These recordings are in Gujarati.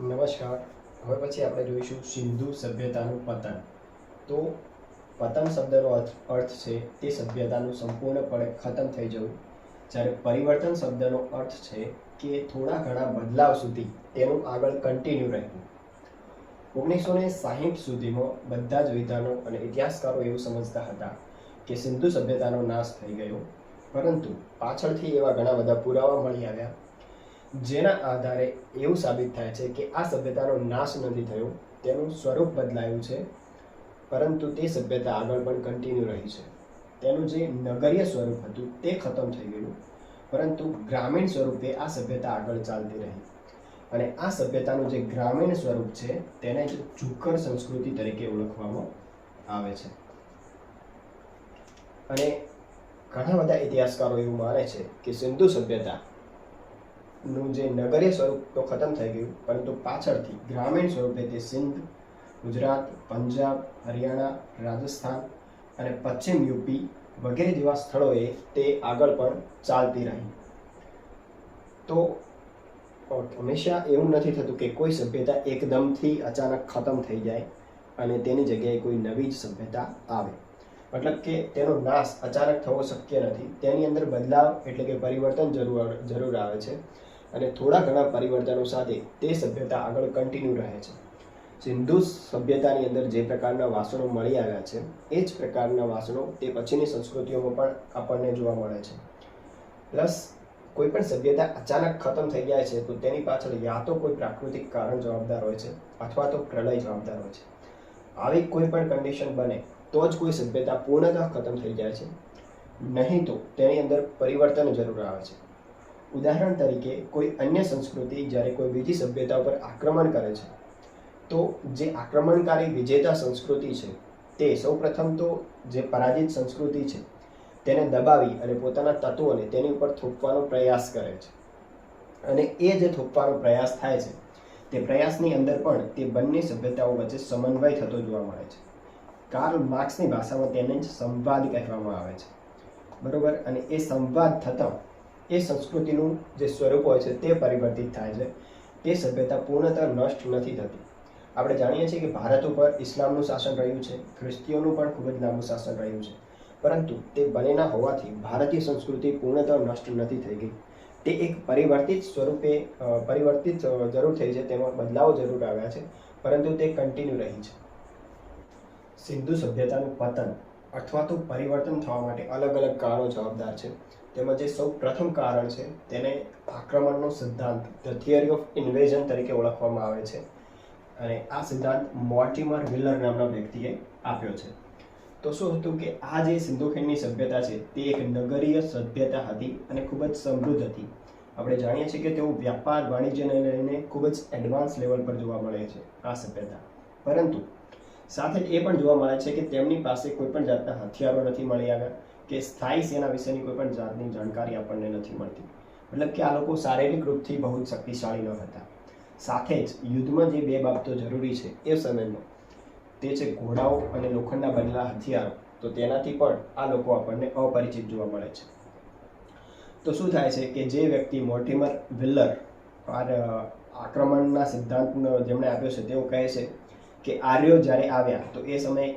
નમસ્કાર. હવે પછી આપણે જોઈશું સિંધુ સભ્યતાનું પતન. તો પતન શબ્દનો અર્થ છે તે સભ્યતાનું સંપૂર્ણપણે ખતમ થઈ જવું. જ્યારે પરિવર્તન શબ્દનો અર્થ છે કે થોડા ઘણા બદલાવ સુધી તેનું આગળ કન્ટિન્યુ રહેવું. ઓગણીસો ને સાહીઠ સુધીમાં બધા જ વિધાનો અને ઇતિહાસકારો એવું સમજતા હતા કે સિંધુ સભ્યતાનો નાશ થઈ ગયો. પરંતુ પાછળથી એવા ઘણા બધા પુરાવા મળી આવ્યા. જેના આધારે એવું સાબિત થાય છે કે આ સભ્યતાનો નાશ નથી થયો, તેનું સ્વરૂપ બદલાયું છે, પરંતુ તે સભ્યતા આગળ પણ કન્ટિન્યુ રહી છે. તેનું જે નગરીય સ્વરૂપ હતું, તે ખતમ થઈ ગયું, પરંતુ ગ્રામીણ સ્વરૂપે આ સભ્યતા આગળ ચાલતી રહી. અને આ સભ્યતાનું જે ગ્રામીણ સ્વરૂપ છે, તેને જ ઝુક્કર સંસ્કૃતિ તરીકે ઓળખવામાં આવે છે. અને ઘણા બધા ઇતિહાસકારો એવું માને છે કે સિંધુ સભ્યતા નું જે નગરીય સ્વરૂપ તો ખતમ થઈ ગયું, પરંતુ પાછળથી ગ્રામીણ સ્વરૂપે તે સિંધ, ગુજરાત, પંજાબ, હરિયાણા, રાજસ્થાન અને પશ્ચિમ યુપી વગેરે જેવા સ્થળોએ તે આગળ પણ ચાલતી રહી. તો હંમેશા એવું નથી થતું કે કોઈ સભ્યતા એકદમથી અચાનક ખતમ થઈ જાય અને તેની જગ્યાએ કોઈ નવી જ સભ્યતા આવે. મતલબ કે તેનો નાશ અચાનક થવો શક્ય નથી. તેની અંદર બદલાવ એટલે કે પરિવર્તન જરૂર જરૂર આવે છે. અને થોડા ઘણા પરિવર્તનો સાથે તે સભ્યતા આગળ કન્ટિન્યુ રહે છે. સિંધુ સભ્યતાની અંદર જે પ્રકારના વાસણો મળી આવ્યા છે, એ જ પ્રકારના વાસણો તે પછીની સંસ્કૃતિઓમાં પણ આપણને જોવા મળે છે. પ્લસ, કોઈ પણ સભ્યતા અચાનક ખતમ થઈ જાય છે, તો તેની પાછળ યા તો કોઈ પ્રાકૃતિક કારણ જવાબદાર હોય છે, અથવા તો પ્રલય જવાબદાર હોય છે. આવી કોઈ પણ કન્ડિશન બને, તો જ કોઈ સભ્યતા પૂર્ણતઃ ખતમ થઈ જાય છે. નહીં તો તેની અંદર પરિવર્તન જરૂર આવે છે. ઉદાહરણ તરીકે કોઈ અન્ય સંસ્કૃતિ જ્યારે કોઈ બીજી સભ્યતા પર આક્રમણ કરે છે, તો જે આક્રમણકારી વિજેતા સંસ્કૃતિ છે, તે સૌપ્રથમ તો જે પરાજિત સંસ્કૃતિ છે, તેને દબાવી અને પોતાના તત્વોને તેની ઉપર થોપવાનો પ્રયાસ કરે છે. અને એ જે થોપવાનો પ્રયાસ થાય છે, તે પ્રયાસની અંદર પણ તે બંને સભ્યતાઓ વચ્ચે સમન્વય થતો જોવા મળે છે. કાર્લ માર્ક્સની ભાષામાં તેને જ સંવાદ કહેવામાં આવે છે. બરોબર? અને એ સંવાદ થતાં એ સંસ્કૃતિનું જે સ્વરૂપ હોય છે તે પરિવર્તિત થાય છે. તે સભ્યતા પૂર્ણતઃ નષ્ટ નથી થતી. આપણે જાણીએ છીએ કે ભારત ઉપર ઇસ્લામનું શાસન રહ્યું છે, ખ્રિસ્તીઓનું પણ ખૂબ જ લાંબુ શાસન રહ્યું છે. પરંતુ તે બંનેના હોવાથી ભારતીય સંસ્કૃતિ પૂર્ણતઃ નષ્ટ નથી થઈ ગઈ. તે એક પરિવર્તિત સ્વરૂપે પરિવર્તિત જરૂર થઈ છે, તેમાં બદલાવ જરૂર આવ્યા છે, પરંતુ તે કન્ટિન્યુ રહી છે. સિંધુ સભ્યતાનું પતન અથવા તો પરિવર્તન થવા માટે અલગ અલગ કારણો જવાબદાર છે. તેમાં જે સૌ પ્રથમ કારણ છે, તેને આક્રમણનો સિદ્ધાંત ધ થિયરી ઓફ ઇન્વેઝન તરીકે ઓળખવામાં આવે છે. અને આ સિદ્ધાંત મોર્ટિમર વિલર નામના વ્યક્તિએ આપ્યો છે. તો શું હતું કે આ જે સિંધુ ખીણની સભ્યતા છે, તે એક નગરીય સભ્યતા હતી અને ખૂબ જ સમૃદ્ધ હતી. આપણે જાણીએ છીએ કે તેઓ વ્યાપાર, વાણિજ્યને લઈને ખૂબ જ એડવાન્સ લેવલ પર જોવા મળે છે આ સભ્યતા. પરંતુ સાથે એ પણ જોવા મળે છે કે તેમની પાસે કોઈ પણ જાતના હથિયારો નથી મળી આવ્યા. કે સ્થાયી સેના વિશેની કોઈ પણ જાતની જાણકારી આપણને નથી મળતી. મતલબ કે આ લોકો શારીરિક રૂપથી બહુ જ શક્તિશાળી ન હતા. સાથે જ યુદ્ધમાં જે બે બાબતો જરૂરી છે એ સમયમાં, તે છે ઘોડાઓ અને લોખંડના બનેલા હથિયારો. તો તેનાથી પણ આ લોકો આપણને અપરિચિત જોવા મળે છે. તો શું થાય છે કે જે વ્યક્તિ મોર્ટિમર વિલ્લર આક્રમણના સિદ્ધાંતનો જેમણે આપ્યો છે, તેઓ કહે છે કે આર્યો જ્યારે આવ્યા, તો એ સમયે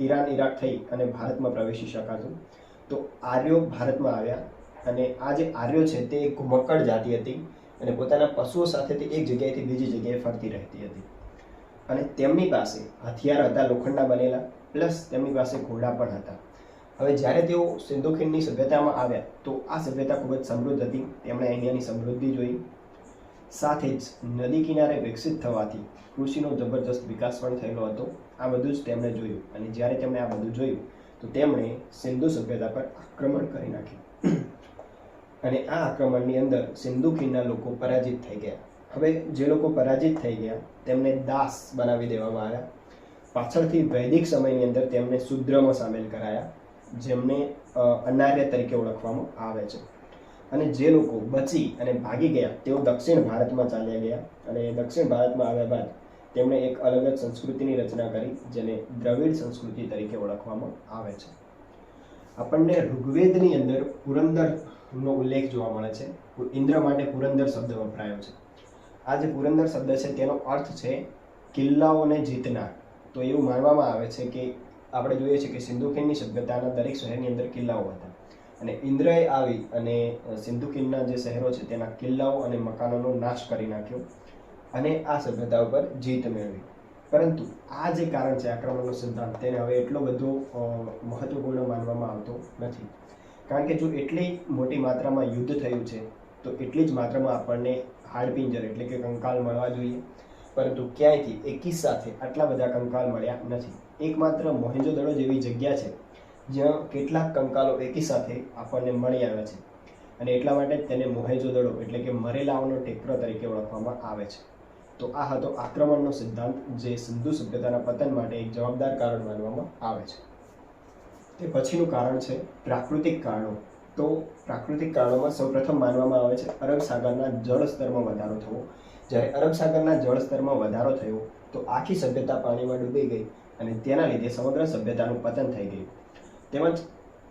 ઈરાન, ઈરાક થઈ અને ભારતમાં પ્રવેશી શકાતું. તો આર્યો ભારતમાં આવ્યા અને આ જે આર્યો છે તે એક ઘુમક્કડ જાતિ હતી અને પોતાના પશુઓ સાથે તે એક જગ્યાએથી બીજી જગ્યાએ ફરતી રહેતી હતી. અને તેમની પાસે હથિયાર હતા, લોખંડના બનેલા, પ્લસ તેમની પાસે ઘોડા પણ હતા. હવે જ્યારે તેઓ સિંધુ ખીણની સભ્યતામાં આવ્યા, તો આ સભ્યતા ખૂબ જ સમૃદ્ધ હતી. તેમણે અહીંયાની સમૃદ્ધિ જોઈ. સાથે જ નદી કિનારે વિકસિત થવાથી કૃષિનો જબરજસ્ત વિકાસ પણ થયેલો હતો. આ બધું જ તેમણે જોયું અને જ્યારે તેમણે આ બધું જોયું તો તેમણે સિંધુ સભ્યતા પર આક્રમણ કરી નાખ્યું. અને આ આક્રમણની અંદર સિંધુ ખીણના લોકો પરાજિત થઈ ગયા. હવે જે લોકો પરાજિત થઈ ગયા, તેમને દાસ બનાવી દેવામાં આવ્યા. પાછળથી વૈદિક સમયની અંદર તેમને શુદ્રમાં સામેલ કરાયા, જેમને અનાર્ય તરીકે ઓળખવામાં આવે છે. અને જે લોકો બચી અને ભાગી ગયા, તેઓ દક્ષિણ ભારતમાં ચાલ્યા ગયા. અને દક્ષિણ ભારતમાં આવ્યા બાદ તેમણે એક અલગ જ સંસ્કૃતિની રચના કરી, જેને દ્રવિડ સંસ્કૃતિ તરીકે ઓળખવામાં આવે છે. આપણને ઋગ્વેદની અંદર પુરંદરનો ઉલ્લેખ જોવા મળે છે. ઇન્દ્ર માટે પુરંદર શબ્દ વપરાયો છે. આ જે પુરંદર શબ્દ છે, તેનો અર્થ છે કિલ્લાઓને જીતનાર. તો એવું માનવામાં આવે છે કે આપણે જોઈએ છીએ કે સિંધુ ખીણની સભ્યતાના દરેક શહેરની અંદર કિલ્લાઓ હતા. અને ઇન્દ્રએ આવી અને સિંધુ ખીણના જે શહેરો છે, તેના કિલ્લાઓ અને મકાનોનો નાશ કરી નાખ્યો. અને આ સભ્યતા ઉપર જીત મેળવી. પરંતુ આ જે કારણ છે આક્રમણનો સિદ્ધાંત, તેને હવે એટલો બધો મહત્વપૂર્ણ માનવામાં આવતો નથી. કારણ કે જો એટલી મોટી માત્રામાં યુદ્ધ થયું છે, તો એટલી જ માત્રામાં આપણને હાડપિંજર એટલે કે કંકાલ મળવા જોઈએ. પરંતુ ક્યાંયથી એકી સાથે આટલા બધા કંકાલ મળ્યા નથી. એકમાત્ર મોહેંજોદડો જેવી જગ્યા છે, જ્યાં કેટલાક કંકાલો એકી સાથે આપણને મળી આવ્યા છે. અને એટલા માટે તેને મોહેજોદડો એટલે કે મરેલાઓનો ટેકરો તરીકે ઓળખવામાં આવે છે. તો આ હતો આક્રમણનો સિદ્ધાંત જે સિંધુ સભ્યતાના પતન માટે એક જવાબદાર કારણ માનવામાં આવે છે. તે પછીનું કારણ છે પ્રાકૃતિક કારણો. તો પ્રાકૃતિક કારણોમાં સૌપ્રથમ માનવામાં આવે છે અરબ સાગરના જળસ્તરમાં વધારો થવો. જ્યારે અરબ સાગરના જળસ્તરમાં વધારો થયો, તો આખી સભ્યતા પાણીમાં ડૂબી ગઈ અને તેના લીધે સમગ્ર સભ્યતાનું પતન થઈ ગયું. તેમજ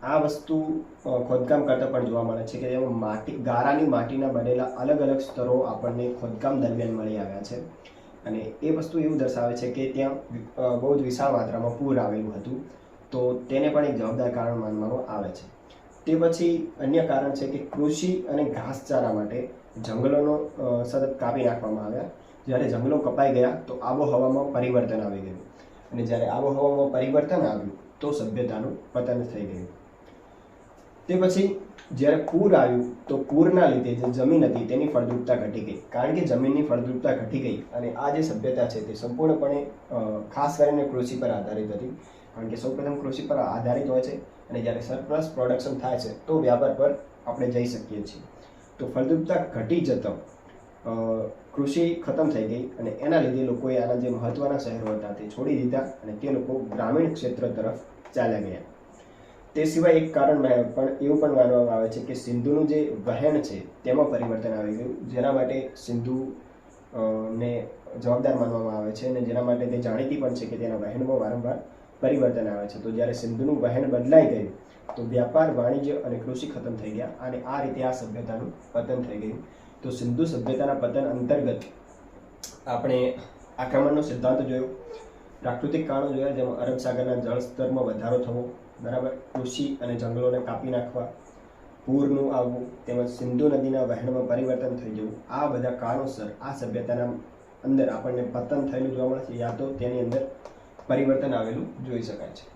આ વસ્તુ ખોદકામ કરતા પણ જોવા મળે છે કે એમાં માટી, ગારાની માટીના બનેલા અલગ અલગ સ્તરો આપણને ખોદકામ દરમિયાન મળી આવ્યા છે. અને એ વસ્તુ એવું દર્શાવે છે કે ત્યાં બહુ જ વિશાળ માત્રામાં પૂર આવેલું હતું, તો તેને પણ એક જવાબદાર કારણ માનવામાં આવે છે. તે પછી અન્ય કારણ છે કે કૃષિ અને ઘાસચારા માટે જંગલોનો સતત કાપી નાખવામાં આવ્યા. જ્યારે જંગલો કપાઈ ગયા, તો આબોહવામાં પરિવર્તન આવી ગયું. અને જ્યારે આબોહવામાં પરિવર્તન આવ્યું, તો સભ્યતાનું પતન થઈ ગયું. તે પછી જ્યારે પૂર આવ્યું, તો પૂરના લીધે જે જમીન હતી તેની ફળદ્રુપતા ઘટી ગઈ. કારણ કે જમીનની ફળદ્રુપતા ઘટી ગઈ અને આ જે સભ્યતા છે તે સંપૂર્ણપણે ખાસ કરીને કૃષિ પર આધારિત હતી. કારણ કે સૌપ્રથમ કૃષિ પર આધારિત હોય છે અને જ્યારે સરપ્લસ પ્રોડક્શન થાય છે, તો વ્યાપાર પર આપણે જઈ શકીએ છીએ. તો ફળદ્રુપતા ઘટી જતો કૃષિ ખતમ થઈ ગઈ અને એના લીધે લોકોએ આના જે મહત્ત્વના શહેરો હતા તે છોડી દીધા અને તે લોકો ગ્રામીણ ક્ષેત્ર તરફ ચાલ્યા ગયા. તે સિવાય એક કારણ પણ એવું પણ માનવામાં આવે છે કે સિંધુનું જે વહેણ છે, તેમાં પરિવર્તન આવી ગયું. જેના માટે સિંધુ ને જવાબદાર માનવામાં આવે છે અને જેના માટે તે જાણીતી પણ છે કે તેના વહેણમાં વારંવાર પરિવર્તન આવે છે. તો જ્યારે સિંધુનું વહેણ બદલાઈ ગયું, તો વ્યાપાર, વાણિજ્ય અને કૃષિ ખતમ થઈ ગયા અને આ રીતે આ સભ્યતાનું પતન થઈ ગયું. તો સિંધુ સભ્યતાના પતન અંતર્ગત આપણે આક્રમણનો સિદ્ધાંત જોયો, પ્રાકૃતિક કારણો જોયા, જેમાં અરબ સાગરના જળસ્તરમાં વધારો થવો બરાબર? કૃષિ અને જંગલોને કાપી નાખવા, પૂરનું આવવું તેમજ સિંધુ નદીના વહેણમાં પરિવર્તન થઈ જવું, આ બધા કારણોસર આ સભ્યતાના અંદર આપણને પતન થયેલું જોવા મળે છે, યા તો તેની અંદર પરિવર્તન આવેલું જોઈ શકાય છે.